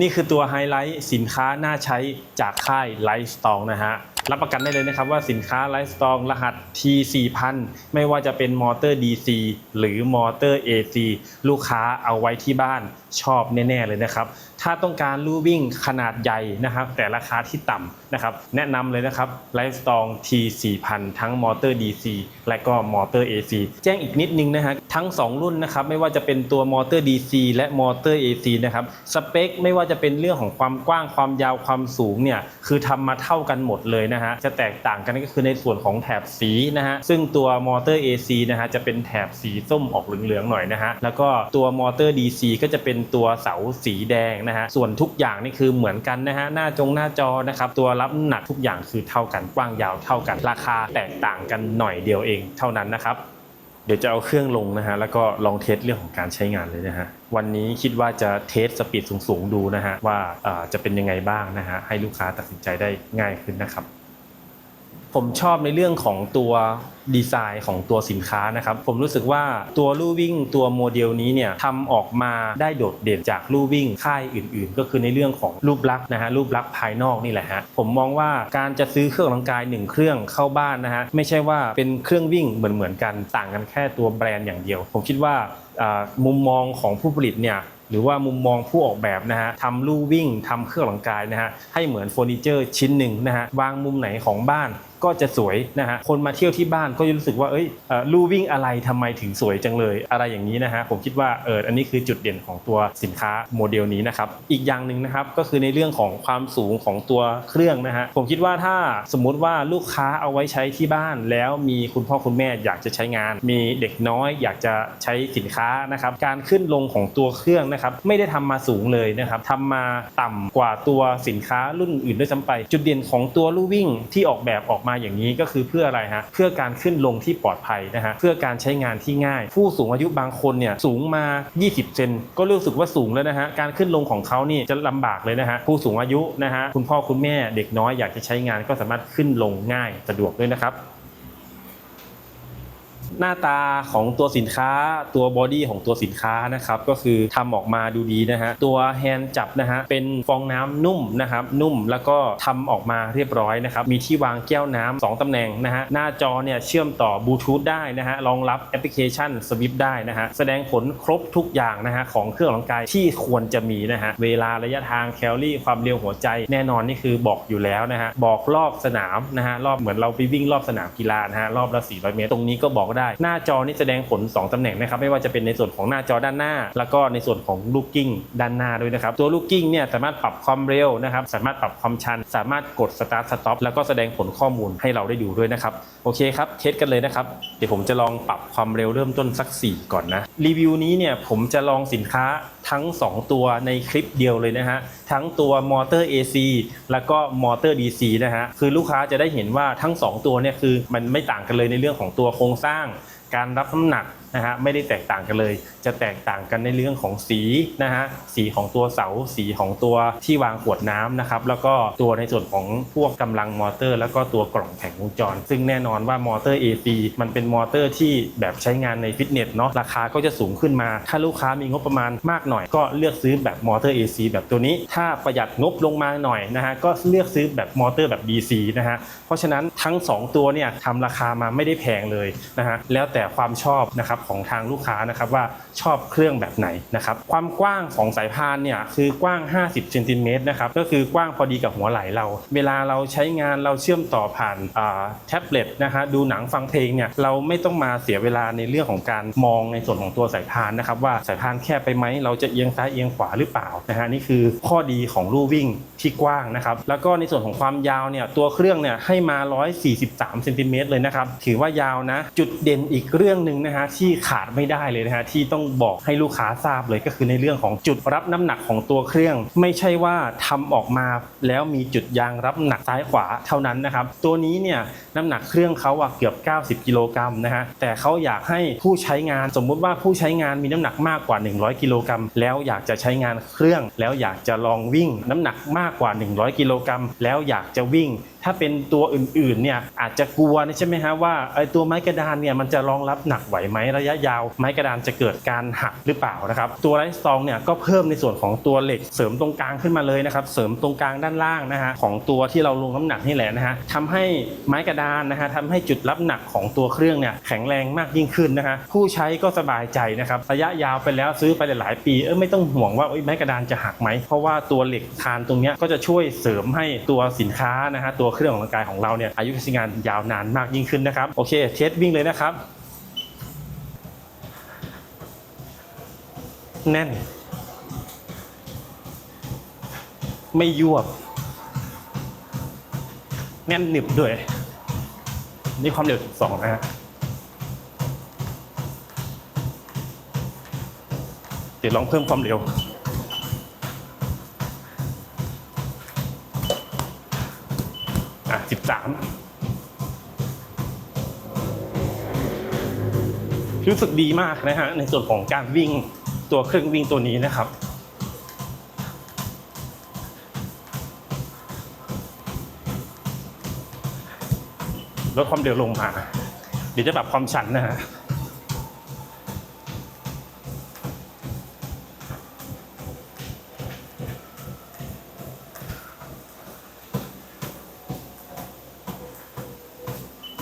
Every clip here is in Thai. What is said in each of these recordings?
นี่คือตัวไฮไลท์สินค้าน่าใช้จากค่ายไลฟ์สตองนะฮะ รับประกันได้เลยนะครับว่าสินค้าไลฟ์สตองรหัส T4000 ไม่ว่าจะเป็นมอเตอร์ DC หรือมอเตอร์ AC ลูกค้าเอาไว้ที่บ้านชอบแน่ ๆ เลยนะครับ ถ้าต้องการลู่วิ่งขนาดใหญ่นะครับ แต่ราคาที่ต่ำนะครับ แนะนำเลยนะครับไลฟ์สตอง T4000 ทั้งมอเตอร์ DC และก็มอเตอร์ AC แจ้งอีกนิดนึงนะฮะทั้ง 2 รุ่นนะครับ ไม่ว่าจะเป็นตัวมอเตอร์ DC และมอเตอร์ AC นะครับสเปคไม่ว่าจะเป็นเรื่องของความกว้างความยาวความสูงเนี่ยคือทำมาเท่ากันหมดเลยนะฮะจะแตกต่างกันก็คือในส่วนของแถบสีนะฮะซึ่งตัวมอเตอร์ AC นะฮะจะเป็นแถบสีส้มออกเหลืองๆหน่อยนะฮะแล้วก็ตัวมอเตอร์ DC ก็จะเป็นตัวเสาสีแดงนะฮะส่วนทุกอย่างนี่คือเหมือนกันนะฮะหน้าจงหน้าจอนะครับตัวรับน้ำหนักทุกอย่างคือเท่ากันกว้างยาวเท่ากัน ราคาแตกต่างกันหน่อยเดียวเองเท่านั้นนะครับเดี๋ยวจะเอาเครื่องลงนะฮะแล้วก็ลองเทสเรื่องของการใช้งานเลยนะฮะวันนี้คิดว่าจะเทสสปีดสูงๆดูนะฮะว่าจะเป็นยังไงบ้างนะฮะให้ลูกค้าตัดสินใจได้ง่ายขึ้นนะครับ ผมชอบในเรื่องของตัวดีไซน์ของตัวสินค้านะครับ ผมรู้สึกว่าตัวลู่วิ่งตัวโมเดลนี้เนี่ยทำออกมาได้โดดเด่นจากลู่วิ่งค่ายอื่น ๆ ก็คือในเรื่องของรูปลักษณ์นะฮะรูปลักษณ์ภายนอกนี่แหละฮะผมมองว่าการจะซื้อเครื่องออกกำลังกายหนึ่งเครื่องเข้าบ้านนะฮะไม่ใช่ว่าเป็นเครื่องวิ่งเหมือนๆกันต่างกันแค่ตัวแบรนด์อย่างเดียว ผมคิดว่ามุมมองของผู้ผลิตเนี่ยหรือว่ามุมมองผู้ออกแบบนะฮะทำลู่วิ่งทำเครื่องออกกำลังกายนะฮะให้เหมือนเฟอร์นิเจอร์ชิ้นหนึ่งนะฮะวางมุมไหนของบ้าน ก็จะสวยนะฮะคนมาเที่ยวที่บ้านก็จะรู้สึกว่าเอ้ยเอ่อลู่วิ่งอะไรทำไมถึงสวยจังเลย อะไรอย่างนี้นะฮะผมคิดว่าเอออันนี้คือจุดเด่นของตัวสินค้าโมเดลนี้นะครับอีกอย่างหนึ่งนะครับก็คือในเรื่องของความสูงของตัวเครื่องนะฮะผมคิดว่าถ้าสมมุติว่าลูกค้าเอาไว้ใช้ที่บ้าน แล้วมีคุณพ่อคุณแม่อยากจะใช้งาน มีเด็กน้อยอยากจะใช้สินค้านะครับการขึ้นลงของตัวเครื่องนะครับไม่ได้ทำมาสูงเลยนะครับทำมาต่ำกว่าตัวสินค้ารุ่นอื่นด้วยซ้ำไป จุดเด่นของตัวลู่วิ่งที่ออกแบบออกมาอย่างนี้ก็คือเพื่ออะไรฮะเพื่อการขึ้นลงที่ปลอดภัยนะฮะเพื่อการใช้งานที่ง่าย ผู้สูงอายุบางคนเนี่ยสูงมา 20 เซนก็รู้สึกว่าสูงแล้วนะฮะการขึ้นลงของเขานี่จะลำบากเลยนะฮะผู้สูงอายุนะฮะคุณพ่อคุณแม่เด็กน้อยอยากจะใช้งานก็สามารถขึ้นลงง่ายสะดวกด้วยนะครับ หน้าตาของตัวสินค้าตัวบอดี้ของตัวสินค้านะครับก็คือทำออกมาดูดีนะฮะตัวแฮนด์จับนะฮะเป็นฟองน้ำนุ่มนะครับนุ่มแล้วก็ทำออกมาเรียบร้อยนะครับมีที่วางแก้วน้ำสองตำแหน่งนะฮะหน้าจอเนี่ยเชื่อมต่อบลูทูธได้นะฮะรองรับแอปพลิเคชันสวิปได้นะฮะแสดงผลครบทุกอย่างนะฮะของเครื่องออกกำลังกายที่ควรจะมีนะฮะเวลาระยะทางแคลอรี่ความเร็วหัวใจแน่นอนนี่คือบอกอยู่แล้วนะฮะบอกรอบสนามนะฮะรอบเหมือนเราไปวิ่งรอบสนามกีฬานะฮะรอบละ400 เมตร ตรงนี้ก็บอกได้ หน้าจอนี่แสดงผล 2 ตำแหน่งนะครับไม่ว่าจะเป็นในส่วนของหน้าจอด้านหน้า แล้วก็ในส่วนของลูกกิ้งด้านหน้าด้วยนะครับตัวลูกกิ้งเนี่ยสามารถปรับความเร็วนะครับสามารถปรับความชัน สามารถกดสตาร์ทสต็อปแล้วก็แสดงผลข้อมูลให้เราได้ดูด้วยนะครับโอเคครับเทสกันเลยนะครับเดี๋ยวผมจะลองปรับความเร็วเริ่มต้นสัก 4 ก่อนนะรีวิวนี้เนี่ยผมจะลองสินค้าทั้ง 2 ตัวในคลิปเดียวเลยนะฮะทั้งตัวมอเตอร์ AC แล้วก็มอเตอร์ DC นะฮะคือลูกค้าจะได้เห็นว่าทั้ง 2 ตัวเนี่ยคือมันไม่ต่างกันเลยในเรื่องของตัวโครงสร้าง การรับน้ำหนัก นะฮะไม่ได้แตกต่างกันเลย จะแตกต่างกันในเรื่องของสีนะฮะสีของตัวเสาสีของตัวที่วางขวดน้ำนะครับแล้วก็ตัวในส่วนของพวกกำลังมอเตอร์ แล้วก็ตัวกล่องแผงวงจร ซึ่งแน่นอนว่ามอเตอร์ AC มันเป็นมอเตอร์ที่แบบใช้งานในฟิตเนสเนาะราคาก็จะสูงขึ้นมา ถ้าลูกค้ามีงบประมาณมากหน่อย ก็เลือกซื้อแบบมอเตอร์ AC แบบตัวนี้ ถ้าประหยัดงบลงมาหน่อยนะฮะก็เลือกซื้อแบบมอเตอร์แบบ DC นะฮะเพราะฉะนั้นทั้ง 2 ตัวเนี่ยทำราคามาไม่ได้แพงเลยนะฮะแล้วแต่ความชอบนะครับของทางลูกค้านะครับว่าชอบเครื่องแบบไหนนะครับความกว้างของสายพานเนี่ยคือกว้าง 50เซนติเมตรนะครับก็คือกว้างพอดีกับหัวไหล่เรา เวลาเราใช้งานเราเชื่อมต่อผ่านแท็บเล็ตนะฮะดูหนังฟังเพลงเนี่ยเราไม่ต้องมาเสียเวลาในเรื่องของการมองในส่วนของตัวสายพานนะครับว่าสายพานแคบไปไหมเราจะเอียงซ้ายเอียงขวาหรือเปล่านะฮะนี่คือข้อดีของลู่วิ่งที่กว้างนะครับแล้วก็ในส่วนของความยาวเนี่ยตัวเครื่องเนี่ยให้มา 143เซนติเมตรเลยนะครับถือว่ายาวนะจุดเด่นอีกเรื่องหนึ่งนะฮะที่ขาดไม่ได้เลยนะฮะที่ต้องบอกให้ลูกค้าทราบเลยก็คือในเรื่องของจุดรับน้ำหนักของตัวเครื่อง ไม่ใช่ว่าทำออกมาแล้วมีจุดยางรับหนักซ้ายขวาเท่านั้นนะครับตัวนี้เนี่ยน้ำหนักเครื่องเขาอะเกือบ 90 กิโลกรัมนะฮะแต่เขาอยากให้ผู้ใช้งานสมมุติว่าผู้ใช้งานมีน้ำหนักมากกว่า 100 กิโลกรัมแล้วอยากจะใช้งานเครื่อง แล้วอยากจะลองวิ่งน้ำหนักมากกว่า 100 กิโลกรัมแล้วอยากจะวิ่งถ้าเป็นตัวอื่นๆเนี่ยอาจจะกลัวใช่ไหมฮะว่าไอ้ตัวไม้กระดานเนี่ยมันจะรองรับหนักไหวไหมระยะยาว ไม้กระดานจะเกิดการหักหรือเปล่านะครับตัวไลท์สตองเนี่ยก็เพิ่มในส่วนของตัวเหล็กเสริมตรงกลางขึ้นมาเลยนะครับเสริมตรงกลางด้านล่างนะฮะของตัวที่เราลงน้ำหนักนี่แหละนะฮะทำให้ไม้กระดานนะฮะทำให้จุดรับหนักของตัวเครื่องเนี่ยแข็งแรงมากยิ่งขึ้นนะฮะผู้ใช้ก็สบายใจนะครับระยะยาวไปแล้วซื้อไปหลาย ๆ ปีเออไม่ต้องห่วงว่าไม้กระดานจะหักไหมเพราะว่าตัวเหล็กคานตรงเนี้ยก็จะช่วยเสริมให้ตัวสินค้านะฮะตัวเครื่องของร่างกายของเราเนี่ยอายุการใช้งานยาวนานมากยิ่งขึ้นนะครับโอเคเทสวิ่งเลยนะครับ แน่น ไม่ยวบ แน่นหนึบด้วยนี่ความเร็วสองนะฮะเดี๋ยวลองเพิ่มความเร็ว สิบสามรู้สึกดีมากนะฮะในส่วนของการวิ่งตัวเครื่องวิ่งตัวนี้นะครับ ลดความเร็วลงมา เดี๋ยวจะปรับความชันนะฮะ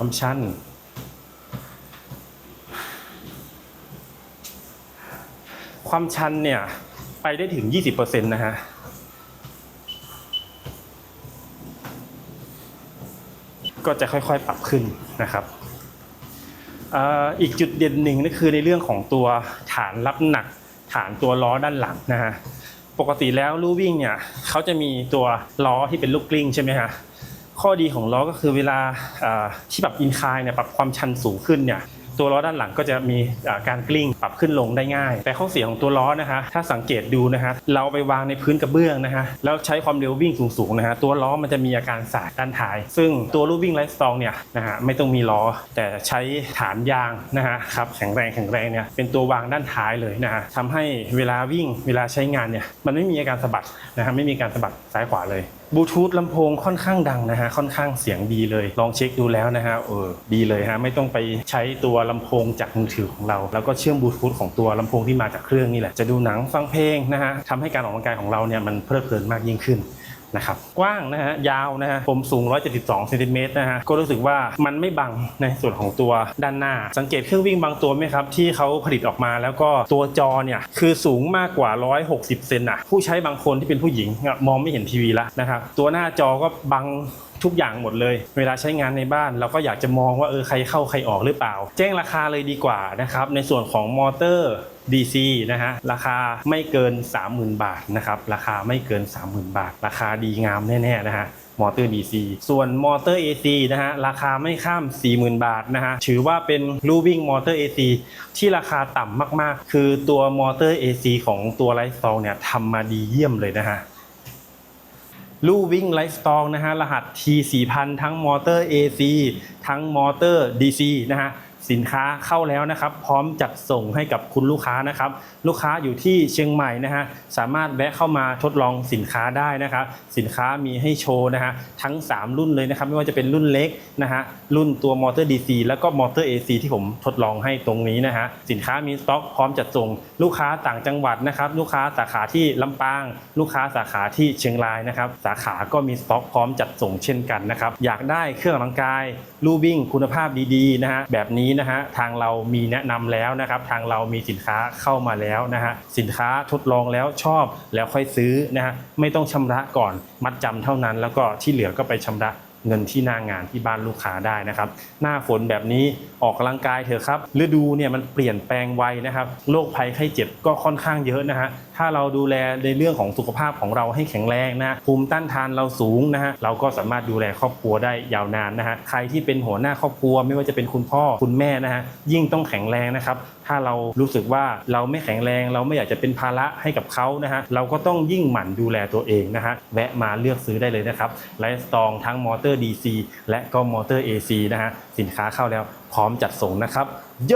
ความชันความชันเนี่ย ไปได้ถึง 20%นะฮะ ก็จะค่อยๆ ปรับขึ้นนะครับอีกจุดเด่นหนึ่งก็คือในเรื่องของตัวฐานรับหนัก ฐานตัวล้อด้านหลังนะฮะ ปกติแล้วลู่วิ่งเนี่ยเขาจะมีตัวล้อที่เป็นลูกกลิ้งใช่ไหมฮะ ข้อดีของล้อก็คือเวลาที่ปรับอินคายเนี่ยปรับความชันสูงขึ้นเนี่ยตัวล้อด้านหลังก็จะมีการกลิ้งปรับขึ้นลงได้ง่าย แต่ข้อเสียของตัวล้อนะฮะถ้าสังเกตดูนะฮะเราไปวางในพื้นกระเบื้องนะฮะแล้วใช้ความเร็ววิ่งสูงๆนะฮะตัวล้อมันจะมีอาการสากด้านท้าย ซึ่งตัวลู่วิ่งไลฟ์สตองเนี่ยนะฮะไม่ต้องมีล้อ แต่ใช้ฐานยางนะฮะครับแข็งแรงแข็งแรงเนี่ยเป็นตัววางด้านท้ายเลยนะฮะทำให้เวลาวิ่งเวลาใช้งานเนี่ยมันไม่มีอาการสะบัดนะฮะไม่มีการสะบัดซ้ายขวาเลย บลูทูธลำโพงค่อนข้างดังนะฮะค่อนข้างเสียงดีเลย ลองเช็คดูแล้วนะฮะเออดีเลยฮะไม่ต้องไปใช้ตัวลำโพงจากมือถือของเรา แล้วก็เชื่อมบลูทูธของตัวลำโพงที่มาจากเครื่องนี่แหละจะดูหนังฟังเพลงนะฮะทำให้การออกกำลังกายของเราเนี่ยมันเพลิดเพลินมากยิ่งขึ้น นะครับกว้างนะฮะยาวนะฮะผมสูง 172เซนติเมตรนะฮะก็รู้สึกว่ามันไม่บังในส่วนของตัวด้านหน้า สังเกตเครื่องวิ่งบางตัวไหมครับ ที่เขาผลิตออกมาแล้วก็ตัวจอเนี่ย คือสูงมากกว่า 160 เซนอะผู้ใช้บางคนที่เป็นผู้หญิงมองไม่เห็นทีวีละนะครับตัวหน้าจอก็บังทุกอย่างหมดเลย เวลาใช้งานในบ้านเราก็อยากจะมองว่าเออใครเข้าใครออกหรือเปล่า แจ้งราคาเลยดีกว่านะครับในส่วนของมอเตอร์ DC นะฮะราคาไม่เกิน 30,000 บาทนะครับราคาไม่เกิน 30,000 บาท ราคาดีงามแน่ๆนะฮะมอเตอร์ DC ส่วนมอเตอร์ AC นะฮะราคาไม่ข้าม 40,000 บาทนะฮะถือว่าเป็นลูวิ่งมอเตอร์ AC ที่ราคาต่ำมากๆ คือตัวมอเตอร์ AC ของตัวไลฟ์สตองเนี่ยทำมาดีเยี่ยมเลยนะฮะลู่วิ่งไลฟ์สตองนะฮะรหัส T 4 0 0 0 ทั้งมอเตอร์ AC ทั้งมอเตอร์ DC นะฮะ สินค้าเข้าแล้วนะครับ พร้อมจัดส่งให้กับคุณลูกค้านะครับ ลูกค้าอยู่ที่เชียงใหม่นะฮะสามารถแวะเข้ามาทดลองสินค้าได้นะครับ สินค้ามีให้โชว์นะฮะทั้ง 3 รุ่นเลยนะครับ ไม่ว่าจะเป็นรุ่นเล็กนะฮะรุ่นตัวมอเตอร์ DC แล้วก็มอเตอร์ AC ที่ผมทดลองให้ตรงนี้นะฮะสินค้ามีสต็อก พร้อมจัดส่ง ลูกค้าต่างจังหวัดนะครับ ลูกค้าสาขาที่ลำปาง ลูกค้าสาขาที่เชียงรายนะครับ สาขาก็มีสต็อกพร้อมจัดส่งเช่นกันนะครับอยากได้เครื่องออกกำลังกายลู่วิ่งคุณภาพดีๆนะฮะแบบนี้นะฮะทางเรามีแนะนำแล้วนะครับ ทางเรามีสินค้าเข้ามาแล้วนะฮะสินค้าทดลองแล้วชอบแล้วค่อยซื้อนะฮะไม่ต้องชำระก่อนมัดจำเท่านั้น แล้วก็ที่เหลือก็ไปชำระ เงินที่หน้างานที่บ้านลูกค้าได้นะครับ หน้าฝนแบบนี้ออกกำลังกายเถอะครับฤดูเนี่ยมันเปลี่ยนแปลงไวนะครับโรคภัยไข้เจ็บก็ค่อนข้างเยอะนะฮะถ้าเราดูแลในเรื่องของสุขภาพของเราให้แข็งแรงนะภูมิต้านทานเราสูงนะฮะเราก็สามารถดูแลครอบครัวได้ยาวนานนะฮะใครที่เป็นหัวหน้าครอบครัว ไม่ว่าจะเป็นคุณพ่อคุณแม่นะฮะยิ่งต้องแข็งแรงนะครับ ถ้าเรารู้สึกว่าเราไม่แข็งแรง เราไม่อยากจะเป็นภาระให้กับเขานะฮะเราก็ต้องยิ่งหมั่นดูแลตัวเองนะฮะแวะมาเลือกซื้อได้เลยนะครับไลฟ์สตองทั้งมอเตอร์ DC และก็มอเตอร์ AC นะฮะสินค้าเข้าแล้วพร้อมจัดส่งนะครับโย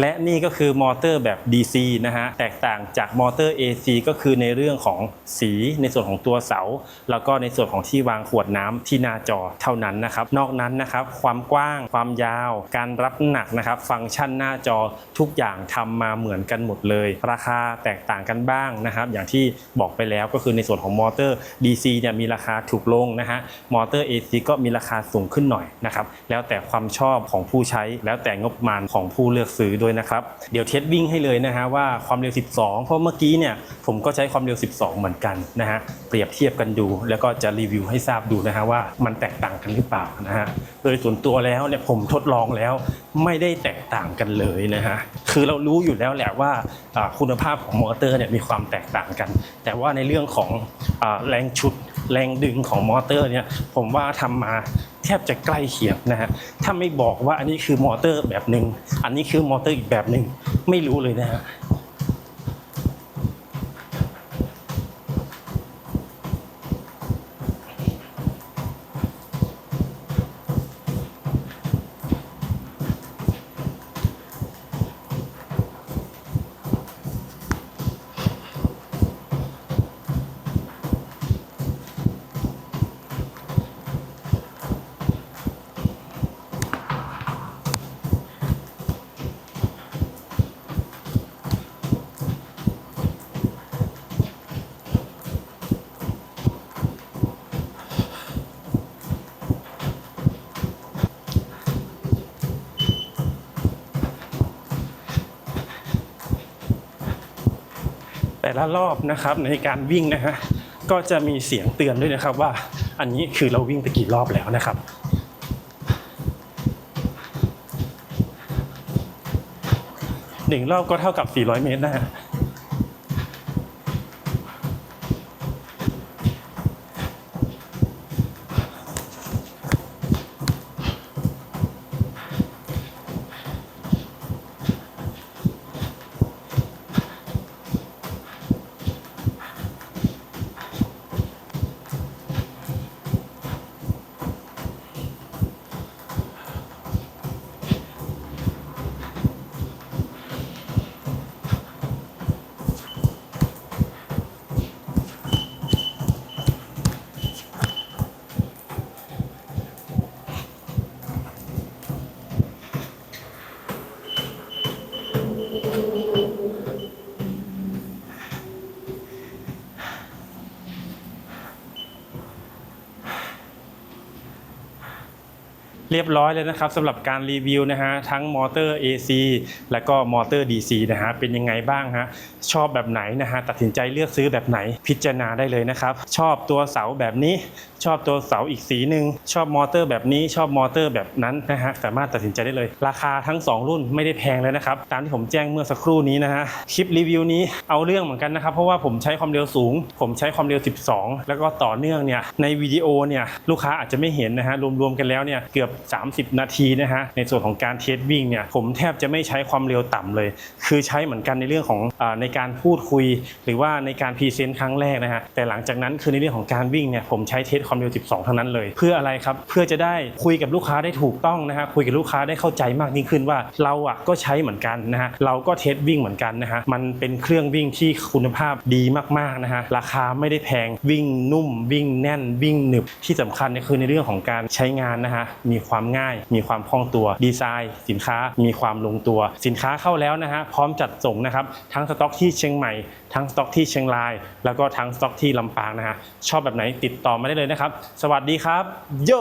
และนี่ก็คือมอเตอร์แบบ DC นะฮะ แตกต่างจากมอเตอร์ AC ก็คือในเรื่องของสีในส่วนของตัวเสา แล้วก็ในส่วนของที่วางขวดน้ำที่หน้าจอเท่านั้นนะครับ นอกนั้นนะครับ ความกว้างความยาว การรับหนักนะครับ ฟังก์ชันหน้าจอทุกอย่างทำมาเหมือนกันหมดเลย ราคาแตกต่างกันบ้างนะครับ อย่างที่บอกไปแล้วก็คือในส่วนของมอเตอร์ DC เนี่ยมีราคาถูกลงนะฮะมอเตอร์ AC ก็มีราคาสูงขึ้นหน่อยนะครับแล้วแต่ความชอบของผู้ใช้แล้วแต่งบประมาณของผู้เลือกซื้อด้วยนะครับ เดี๋ยวเทสวิ่งให้เลยนะฮะว่าความเร็ว 12 เพราะเมื่อกี้เนี่ยผมก็ใช้ความเร็ว 12 เหมือนกันนะฮะเปรียบเทียบกันดู แล้วก็จะรีวิวให้ทราบดูนะฮะว่ามันแตกต่างกันหรือเปล่านะฮะโดยส่วนตัวแล้วเนี่ยผมทดลองแล้วไม่ได้แตกต่างกันเลยนะฮะคือเรารู้อยู่แล้วแหละว่าคุณภาพของมอเตอร์เนี่ยมีความแตกต่างกัน แต่ว่าในเรื่องของอแรงชุด แรงดึงของมอเตอร์เนี่ยผมว่าทำมาแทบจะใกล้เคียงนะฮะถ้าไม่บอกว่าอันนี้คือมอเตอร์แบบหนึ่งอันนี้คือมอเตอร์อีกแบบหนึ่งไม่รู้เลยนะฮะ ละรอบนะครับในการวิ่งนะฮะก็จะมีเสียงเตือนด้วยนะครับว่าอันนี้คือเราวิ่งไปกี่รอบแล้วนะครับหนึ่งรอบก็เท่ากับ 400 เมตรนะฮะ เรียบร้อยเลยนะครับสำหรับการรีวิวนะฮะทั้งมอเตอร์ AC และก็มอเตอร์ DC นะฮะเป็นยังไงบ้างฮะชอบแบบไหนนะฮะตัดสินใจเลือกซื้อแบบไหนพิจารณาได้เลยนะครับ ชอบตัวเสาแบบนี้ ชอบตัวเสาอีกสีหนึ่งชอบมอเตอร์แบบนี้ชอบมอเตอร์แบบนั้นนะฮะสามารถตัดสินใจได้เลย ราคาทั้ง 2 รุ่นไม่ได้แพงเลยนะครับตามที่ผมแจ้งเมื่อสักครู่นี้นะฮะคลิปรีวิวนี้เอาเรื่องเหมือนกันนะครับเพราะว่าผมใช้ความเร็วสูง ผมใช้ความเร็ว 12 แล้วก็ต่อเนื่องเนี่ยในวิดีโอเนี่ยลูกค้าอาจจะไม่เห็นนะฮะรวมๆกันแล้วเนี่ยเกือบ30 นาทีนะฮะในส่วนของการเทสวิ่งเนี่ยผมแทบจะไม่ใช้ความเร็วต่ำเลย คือใช้เหมือนกันในเรื่องของอในการพูดคุย หรือว่าในการพรีเซนต์ครั้งแรกนะฮะแต่หลังจากนั้นคือในเรื่องของการวิ่งเนี่ยผมใช้เทสความเร็ว 12 ทั้งนั้นเลย เพื่ออะไรครับเพื่อจะได้คุยกับลูกค้าได้ถูกต้องนะฮะคุยกับลูกค้าได้เข้าใจมากยิ่งขึ้นว่าเราอะก็ใช้เหมือนกันนะฮะเราก็เทสวิ่งเหมือนกันนะฮะมันเป็นเครื่องวิ่งที่คุณภาพดีมากๆนะฮะราคาไม่ได้แพงวิ่งนุ่ม วิ่งแน่นวิ่งหนึบที่สำคัญเนี่ยคือในเรื่องของการใช้งานนะฮะมีความง่าย มีความคล่องตัวดีไซน์ สินค้ามีความลงตัว สินค้าเข้าแล้วนะฮะพร้อมจัดส่งนะครับทั้งสต็อกที่เชียงใหม่ ทั้งสต็อกที่เชียงราย แล้วก็ทั้งสต็อกที่ลำปางนะฮะชอบแบบไหนติดต่อมาได้เลยนะครับ สวัสดีครับโย